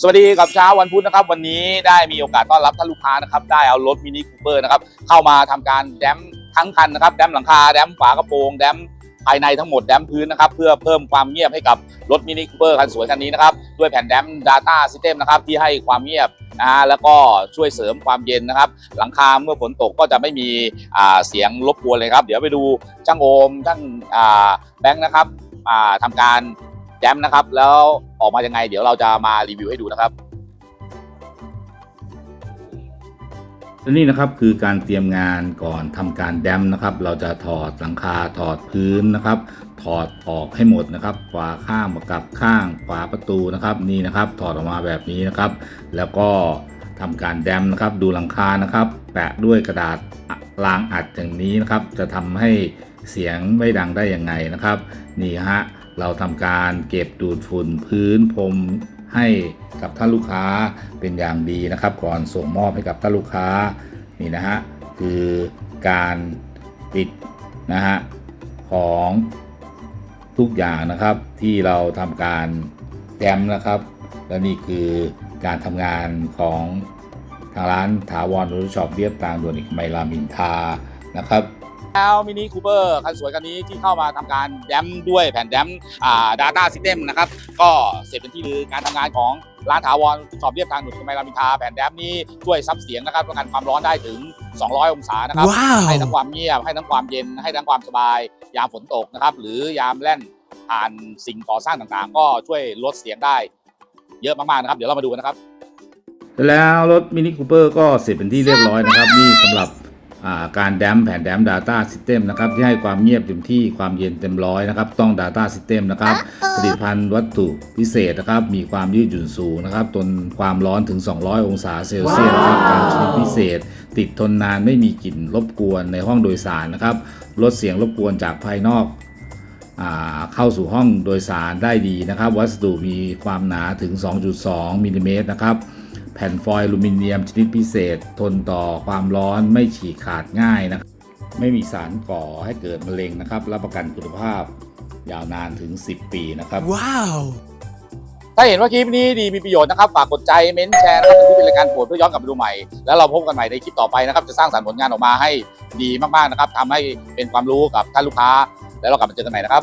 สวัสดีกับเช้าวันพุธนะครับ วันนี้ได้มีโอกาสต้อนรับท่านลูกค้านะครับ ได้เอารถมินิคูเปอร์นะครับ เข้ามาทำการแดมทั้งคันนะครับ แดมหลังคา แดมฝากระโปรง แดมภายในทั้งหมดแดมพื้นนะครับ เพื่อเพิ่มความเงียบให้กับรถมินิคูเปอร์คันสวยคันนี้นะครับ ด้วยแผ่นแดม Data System นะครับ ที่ให้ความเงียบนะฮะแล้วก็ช่วยเสริมความเย็นนะครับ หลังคาเมื่อฝนตกก็จะไม่มีเสียงรบกวนเลยครับ เดี๋ยวไปดูช่างโอมช่างแบงค์นะครับอ่าทำการ แดมนะครับ แล้วออกมายังไง เดี๋ยวเราจะมารีวิวให้ดูนะครับและนี่นะครับคือการเตรียมงานก่อนทำการแดมนะครับ เราจะถอดหลังคาถอดพื้นนะครับ ถอดออกให้หมดนะครับฝาข้างกับข้างฝาประตูนะครับนี่นะครับ ถอดออกมาแบบนี้นะครับ แล้วก็ทำการแดมนะครับ ดูหลังคานะครับ แปะด้วยกระดาษรางอัดอย่างนี้นะครับ จะทำให้เสียงไม่ดังได้ยังไงนะครับ นี่ฮะ เราทำการเก็บดูดฝุ่นพื้นพรมให้กับท่านลูกค้าเป็นอย่างดีนะครับ ก่อนส่งมอบให้กับท่านลูกค้านี่นะฮะคือการติดนะฮะของทุกอย่างนะครับที่เราทำการแดมนะครับ และนี่คือการทำงานของทางร้านถาวรรถช็อปเรียบทางด่วนอีกไมลามินทรานะครับ แล้วมินิคูเปอร์คันสวยคันนี้ที่เข้ามาทำการแดมด้วยแผ่นแดมอ่า Data System นะครับ ก็เสร็จเป็นที่ลือการทำงานของร้านถาวรสอบเรียบทางหนุนกำไมรามอินทราแผ่นแดมนี้ช่วยซับเสียงนะครับป้องกันความร้อนได้ถึง 200 องศานะครับ Wow. ให้ทั้งความเงียบให้ทั้งความเย็นให้ทั้งความสบาย ยามฝนตกนะครับ หรือยามแล่นผ่านสิ่งก่อสร้างต่างๆ ก็ช่วยลดเสียงได้ เยอะมากๆนะครับ เดี๋ยวเรามาดูกันนะครับแล้วรถมินิคูเปอร์ก็เสร็จเป็นที่เรียบร้อยนะครับ นี่สำหรับอ่า การแดมแผนแดม Data System นะครับที่ให้ความเงียบเต็มที่ความเย็นเต็มร้อยนะครับต้อง Data System นะครับผลิตภัณฑ์วัตถุพิเศษนะครับมีความยืดหยุ่นสูงนะครับทนความร้อนถึง 200 องศาเซลเซียสนะครับการชนิดพิเศษ ติดทนนานไม่มีกลิ่นรบกวนในห้องโดยสารนะครับลดเสียงรบกวนจากภายนอกอ่าเข้าสู่ห้องโดยสารได้ดีนะครับ วัสดุมีความหนาถึง 2.2มิลลิเมตรนะครับ แผ่นฟอยล์อลูมิเนียมชนิดพิเศษ ทนต่อความร้อนไม่ฉีกขาดง่ายนะครับไม่มีสารก่อให้เกิดมะเร็งนะครับ รับประกันคุณภาพยาวนานถึง 10 ปีนะครับ Wow. ถ้าเห็นว่าคลิปนี้ดีมีประโยชน์นะครับ ฝากกดใจเม้นต์แชร์นะครับที่เป็นรายการโปรดเพื่อย้อนกลับไปดูใหม่ แล้วเราพบกันใหม่ในคลิปต่อไปนะครับ จะสร้างสรรค์ผลงานออกมาให้ดีมากๆนะครับทำให้เป็นความรู้กับท่านลูกค้า แล้วเรากลับมาเจอกันใหม่นะครับ